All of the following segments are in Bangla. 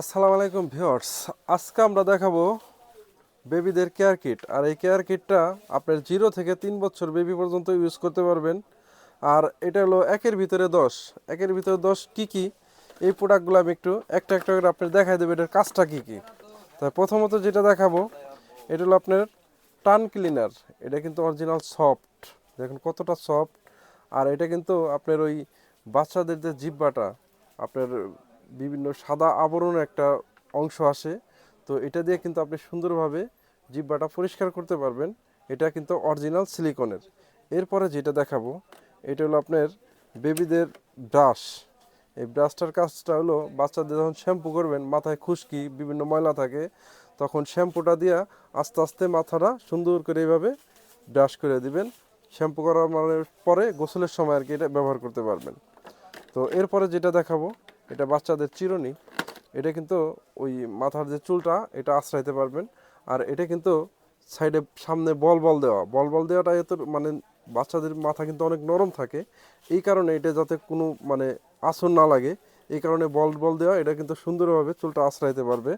আসসালামু আলাইকুম ভিউয়ার্স, আজকে আমরা দেখাবো বেবিদের কেয়ার কিট। আর এই কেয়ার কিটটা আপনার জিরো থেকে তিন বছর বেবি পর্যন্ত ইউজ করতে পারবেন। আর এটা হলো একের ভিতরে দশ। একের ভিতরে দশ কি কি? এই প্রোডাক্টগুলো আমি একটু, একটা একটা করে আপনার দেখাই দেবো, এটার কাজটা কি কি? তাই প্রথমত যেটা দেখাবো, এটা হলো আপনার টান ক্লিনার। এটা কিন্তু অরিজিনাল সফট। দেখুন কতটা সফট। আর এটা কিন্তু আপনার ওই বাচ্চাদের যে জিব্বাটা, আপনার বিভিন্ন সাদা আবরণ একটা অংশ আসে। তো এটা দিয়ে কিন্তু আপনি সুন্দরভাবে জিব্বাটা পরিষ্কার করতে পারবেন। এটা কিন্তু অরিজিনাল সিলিকনের। এরপরে যেটা দেখাবো, এটা হলো আপনার বেবিদের ব্রাশ। এই ব্রাশটার কাজটা হলো, বাচ্চাদের যখন শ্যাম্পু করবেন, মাথায় খুশকি, বিভিন্ন ময়লা থাকে, তখন শ্যাম্পুটা দিয়া আস্তে আস্তে মাথাটা সুন্দর করে এইভাবে ব্রাশ করে দিবেন। শ্যাম্পু করার মানে পরে গোসলের সময় আর কি এটা ব্যবহার করতে পারবেন। তো এরপরে যেটা দেখাবো এটা বাচ্চাদের চিরুনি, এটা কিন্তু ওই মাথার যে চুলটা, এটা আশ্রাইতে পারবেন। আর এটা কিন্তু সাইডে সামনে বল বল দেওয়া। বল বল দেওয়াটা এত মানে বাচ্চাদের মাথা কিন্তু অনেক নরম থাকে। এই কারণে এটা যাতে কোনো মানে আসর না লাগে, এই কারণে বল বল দেওয়া, এটা কিন্তু সুন্দরভাবে চুলটা আশ্রাইতে পারবে।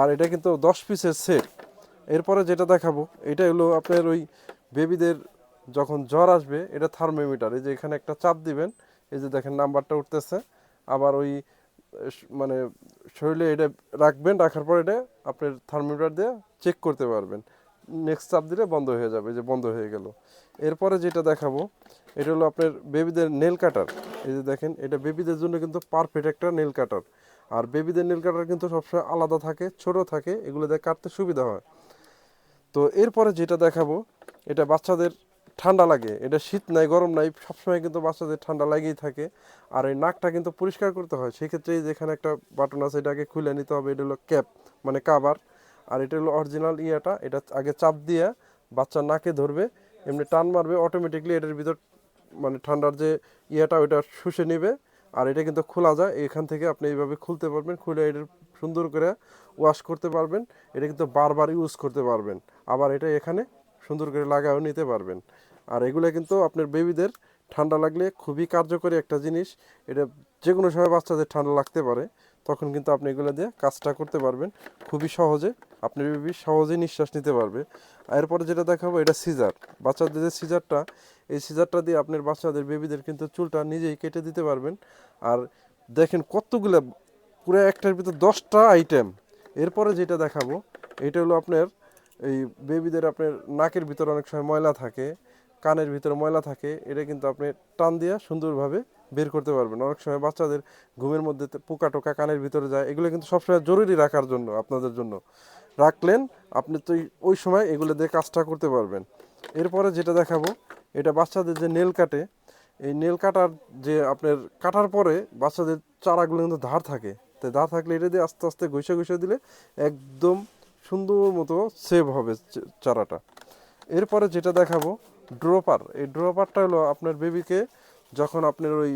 আর এটা কিন্তু দশ পিসের সেট। এরপরে যেটা দেখাবো, এটা হলো আপনার ওই বেবিদের যখন জ্বর আসবে, এটা থার্মোমিটার। এই যে এখানে একটা চাপ দিবেন, এই যে দেখেন নাম্বারটা উঠতেছে। আবার ওই মানে শরীরে এটা রাখবেন, রাখার পর এটা আপনার থার্মোমিটার দিয়ে চেক করতে পারবেন। নেক্সট চাপ দিলে বন্ধ হয়ে যাবে যে বন্ধ হয়ে গেল। এরপরে যেটা দেখাবো, এটা হলো আপনার বেবিদের নেল কাটার এই যে দেখেন, এটা বেবিদের জন্য কিন্তু পারফেক্ট একটা নেল কাটার আর বেবিদের নেল কাটার কিন্তু সবসময় আলাদা থাকে, ছোট থাকে, এগুলো দিয়ে কাটতে সুবিধা হয়। তো এরপরে যেটা দেখাবো, এটা বাচ্চাদের ঠান্ডা লাগে। এটা শীত নাই, গরম নাই, সবসময় কিন্তু বাচ্চাদের ঠান্ডা লাগেই থাকে। আর এই নাকটা কিন্তু পরিষ্কার করতে হয়। সেক্ষেত্রে যেখানে একটা বাটন আছে, এটাকে খুলে নিতে হবে। এটা হলো ক্যাপ মানে কাবার আর এটা হলো অরিজিনাল ইয়েটা। এটা আগে চাপ দিয়ে বাচ্চা নাকে ধরবে, এমনি টান মারবে অটোমেটিকলি এটার ভিতর মানে ঠান্ডার যে ইয়েটা, ওইটা শুষে নেবে। আর এটা কিন্তু খোলা যায়। এখান থেকে আপনি এইভাবে খুলতে পারবেন। খুলে এটা সুন্দর করে ওয়াশ করতে পারবেন। এটা কিন্তু বারবার ইউজ করতে পারবেন। আবার এটা এখানে সুন্দর করে লাগাও নিতে পারবেন। আর এগুলো কিন্তু আপনার বেবিদের ঠান্ডা লাগলে খুবই কার্যকরী একটা জিনিস। এটা যে কোনো সময় বাচ্চাদের ঠান্ডা লাগতে পারে, তখন কিন্তু আপনি এগুলো দিয়ে কাজটা করতে পারবেন। খুবই সহজে আপনার বেবি সহজেই নিঃশ্বাস নিতে পারবে। আর এরপরে যেটা দেখাবো, এটা সিজার বাচ্চাদের যে সিজারটা এই সিজারটা দিয়ে আপনার বাচ্চাদের বেবিদের কিন্তু চুলটা নিজেই কেটে দিতে পারবেন। আর দেখেন কতগুলো, পুরো একটার ভিতর দশটা আইটেম এরপরে যেটা দেখাবো, এটা হলো আপনার এই বেবিদের আপনার নাকের ভিতরে অনেক সময় ময়লা থাকে, কানের ভিতরে ময়লা থাকে, এটা কিন্তু আপনি টান দিয়ে সুন্দরভাবে বের করতে পারবেন। অনেক সময় বাচ্চাদের ঘুমের মধ্যে পোকা টোকা কানের ভিতরে যায়, এগুলো কিন্তু সবসময় জরুরি রাখার জন্য আপনাদের জন্য। রাখলেন, আপনি তো ওই সময় এগুলো দিয়ে কাজটা করতে পারবেন। এরপরে যেটা দেখাবো, এটা বাচ্চাদের যে নেল কাটে, এই নেল কাটার যে আপনার কাটার পরে বাচ্চাদের চারাগুলো কিন্তু ধার থাকে। তাই ধার থাকলে এটা দিয়ে আস্তে আস্তে ঘষে ঘষে দিলে একদম সুন্দর মতো সেভ হবে চারাটা। এরপরে যেটা দেখাবো ড্রপার এই ড্রপারটা হলো আপনার বেবিকে যখন আপনার ওই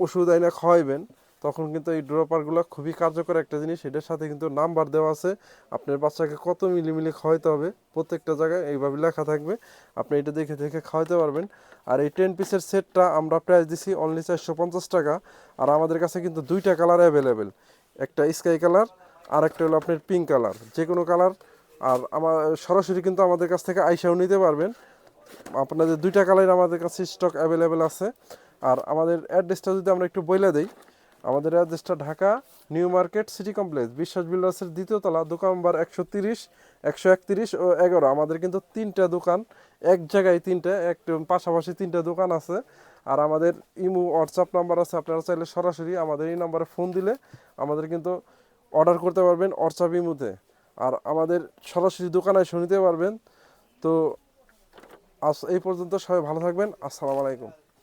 ওষুধ আইনা খাওয়াইবেন, তখন কিন্তু এই ড্রপারগুলো খুবই কার্যকর একটা জিনিস। এটার সাথে কিন্তু নাম্বার দেওয়া আছে। আপনার বাচ্চাকে কত মিলিমিলি খাওয়াইতে হবে, প্রত্যেকটা জায়গায় এইভাবে লেখা থাকবে। আপনি এটা দেখে দেখে খাওয়াইতে পারবেন। আর এই টেন পিসের সেটটা আমরা প্রাইস দিছি অনলি চারশো পঞ্চাশ টাকা। আর আমাদের কাছে কিন্তু দুইটা কালার অ্যাভেলেবেল একটা স্কাই কালার আর একটা হলো আপনার পিঙ্ক কালার যে কোনো কালার আর আমার, সরাসরি কিন্তু আমাদের কাছ থেকে আইসাও নিতে পারবেন। আপনাদের দুইটা কালার আমাদের কাছে স্টক অ্যাভেলেবেল আছে। আর আমাদের অ্যাড্রেসটা যদি আমরা একটু বলে দিই, আমাদের অ্যাড্রেসটা Dhaka new market city complex Biswas বিল্ডার্সের দ্বিতীয় তলা, দোকান নম্বর একশো তিরিশ, একশো একত্রিশ ও এগারো। আমাদের কিন্তু তিনটা দোকান, এক জায়গায় তিনটা, এক পাশাপাশি তিনটা দোকান আছে। আর আমাদের ইমো হোয়াটসঅ্যাপ নাম্বার আছে, আপনারা চাইলে সরাসরি আমাদের এই নাম্বারে ফোন দিলে আমাদের কিন্তু অর্ডার করতে পারবেন হোয়াটসঅ্যাপ মধ্যে। আর আমাদের সরাসরি দোকানে শুনতে নিতে পারবেন। তো আজ এই পর্যন্ত সবাই ভালো থাকবেন। আসসালামু আলাইকুম।